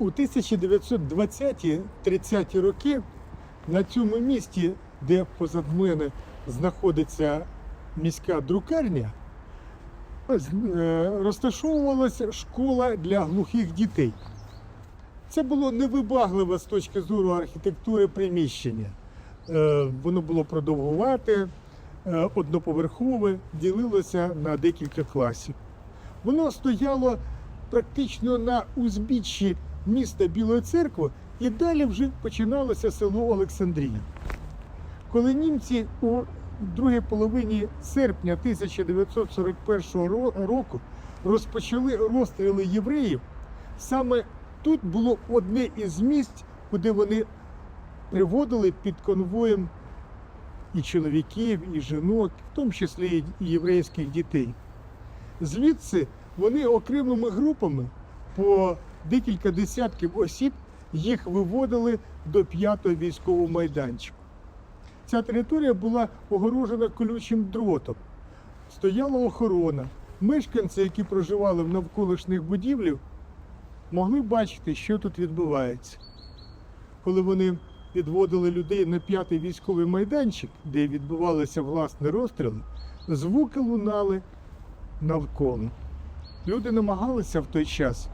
У 1920-30 роки на цьому місці, де позад мене знаходиться міська друкарня, е, розташовувалася школа для глухих дітей. Це було невибагливе з точки зору архітектури приміщення. Е, Воно було продовгувате, е, одноповерхове, ділилося на декілька класів. Воно стояло практично на узбіччі міста Білої церкви, і далі вже починалося село Олександрія. Коли німці у другій половині серпня 1941 року розпочали розстріли євреїв, саме тут було одне із місць, куди вони приводили під конвоєм і чоловіків, і жінок, в тому числі і єврейських дітей. Звідси вони окремими групами по декілька десятків осіб їх виводили до п'ятого військового майданчику. Ця територія була огорожена колючим дротом. Стояла охорона. Мешканці, які проживали в навколишніх будівлях, могли бачити, що тут відбувається. Коли вони відводили людей на п'ятий військовий майданчик, де відбувалися власне розстріли, звуки лунали навколо. Люди намагалися в той час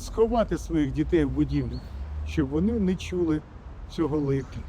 сховати своїх дітей в будівлях, щоб вони не чули цього лиха.